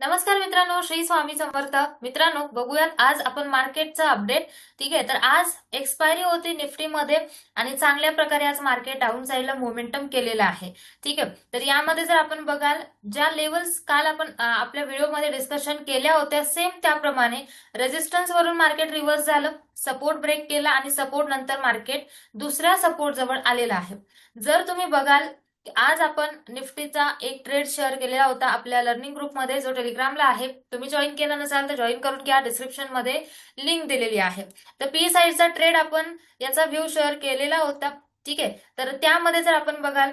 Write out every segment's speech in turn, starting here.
नमस्कार मित्रांनो श्री स्वामी समर्थ. मित्रांनो बघूयात आज आपण मार्केटचा अपडेट ठीक आहे तर आज एक्सपायरी होती निफ्टीमध्ये आणि चांगल्या प्रकारे आज मार्केट डाऊन साईडला मोमेंटम केलेलं आहे. ठीक आहे तर यामध्ये जर आपण बघाल ज्या लेवल्स काल आपण आपल्या व्हिडिओमध्ये डिस्कशन केल्या होत्या सेम त्याप्रमाणे रेजिस्टन्स वरून मार्केट रिव्हर्स झालं सपोर्ट ब्रेक केला आणि सपोर्ट नंतर मार्केट दुसऱ्या सपोर्ट जवळ आलेला आहे. जर तुम्ही बघाल आज आपण निफ्टीचा एक ट्रेड शेअर केलेला होता आपल्या लर्निंग ग्रुपमध्ये जो टेलिग्रामला आहे. तुम्ही जॉईन केला नसाल तर जॉईन करून घ्या. डिस्क्रिप्शनमध्ये लिंक दिलेली आहे. तर पी साईडचा ट्रेड आपण याचा व्ह्यू शेअर केलेला होता. ठीक आहे? तर त्यामध्ये जर आपण बघाल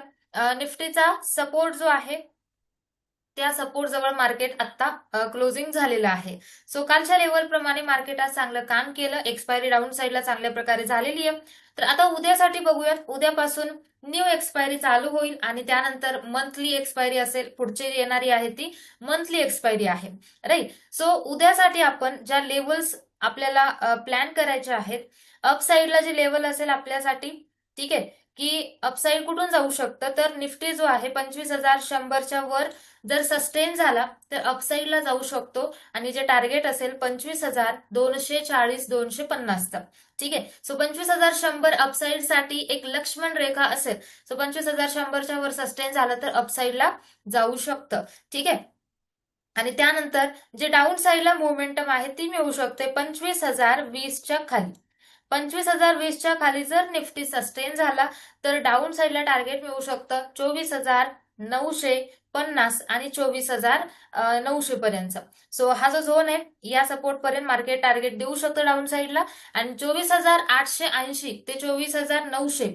निफ्टीचा सपोर्ट जो आहे त्या सपोर्ट जवळ मार्केट आता क्लोजिंग झालेलं आहे. सो कालच्या लेवल प्रमाणे मार्केट आज चांगलं काम केलं. एक्सपायरी डाऊन साईडला चांगल्या प्रकारे झालेली आहे. तर आता उद्यासाठी बघूयात. उद्यापासून न्यू एक्सपायरी चालू होईल आणि त्यानंतर मंथली एक्सपायरी असेल पुढची येणारी आहे ती मंथली एक्सपायरी आहे. राईट सो उद्यासाठी आपण ज्या लेवल्स आपल्याला प्लॅन करायचे आहेत अपसाईडला जे लेवल असेल आपल्यासाठी ठीक आहे की अपसाईड कुठून जाऊ शकतं? तर निफ्टी जो आहे पंचवीस हजार शंभरच्या वर जर सस्टेन झाला तर अपसाईडला जाऊ शकतो. आणि जे टार्गेट असेल पंचवीस हजार दोनशे चाळीस दोनशे पन्नास तर ठीक आहे? सो पंचवीस हजार शंभर अपसाईडसाठी एक लक्ष्मण रेखा असेल. सो पंचवीस हजार शंभरच्या वर सस्टेन झालं तर अपसाईडला जाऊ शकतं. ठीक आहे? आणि त्यानंतर जे डाऊन साईडला मोमेंटम आहे ती मिळू शकते पंचवीस हजार वीसच्या खाली. पंचवीस हजार वीसच्या खाली जर निफ्टी सस्टेन झाला तर डाऊन साईडला टार्गेट मिळू शकतं. चोवीस हजार नऊशे पन्नास आणि चोवीस हजार नऊशे पर्यंत. सो हा जो झोन आहे या सपोर्ट पर्यंत मार्केट टार्गेट देऊ शकतं डाऊन साईडला आणि चोवीस हजार आठशे ऐंशी ते चोवीस हजार नऊशे.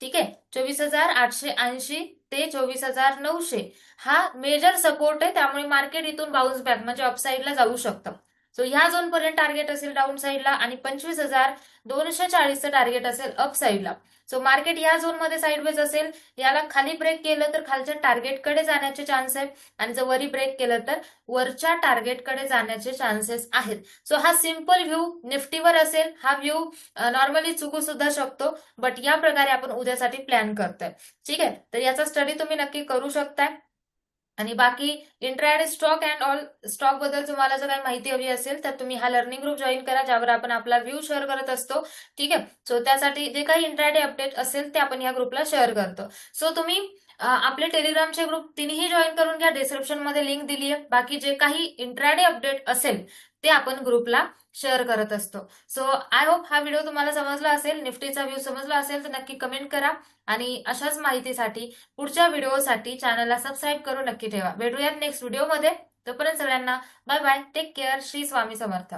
ठीक आहे? चोवीस हजार आठशे ऐंशी ते चोवीस हजार नऊशे. हा मेजर सपोर्ट आहे त्यामुळे मार्केट इथून बाउन्स बॅक म्हणजे अपसाईडला जाऊ शकतं. सो ह्या झोन पर्यंत टार्गेट असेल डाऊन साईडला आणि पंचवीस हजार दोनशे चाळीसचं टार्गेट असेल अप साईडला सो मार्केट या झोनमध्ये साईडवेज असेल. याला खाली ब्रेक केलं तर खालच्या टार्गेटकडे जाण्याचे चान्स आहेत. आणि जर वरी ब्रेक केलं तर वरच्या टार्गेटकडे जाण्याचे चान्सेस आहेत. सो हा सिंपल व्ह्यू निफ्टीवर असेल. हा व्ह्यू नॉर्मली चुकू सुद्धा शकतो. बट या प्रकारे आपण उद्यासाठी प्लॅन करतोय. ठीक आहे? तर याचा स्टडी तुम्ही नक्की करू शकताय. आणि बाकी इंट्रायडे स्टॉक अँड ऑल स्टॉकबद्दल तुम्हाला जर काही माहिती हवी असेल तर तुम्ही हा लर्निंग ग्रुप जॉईन करा ज्यावर आपण आपला व्ह्यू शेअर करत असतो. ठीक आहे? सो त्यासाठी जे काही इंट्राडे अपडेट असेल ते आपण या ग्रुपला शेअर करतो. सो तुम्ही आपले टेलिग्रामचे ग्रुप तिन्ही जॉईन करून घ्या. डिस्क्रिप्शनमध्ये लिंक दिली आहे बाकी जे काही इंट्राडे अपडेट असेल ते आपण ग्रुपला शेअर करत असतो. सो आय होप हा व्हिडिओ तुम्हाला समजला असेल निफ्टीचा व्ह्यू समजला असेल तर नक्की कमेंट करा आणि अशाच माहितीसाठी पुढच्या व्हिडिओसाठी चॅनलला सबस्क्राईब करून नक्की ठेवा. भेटूयात नेक्स्ट व्हिडिओमध्ये तोपर्यंत सगळ्यांना bye bye take care Shri Swami Samarth.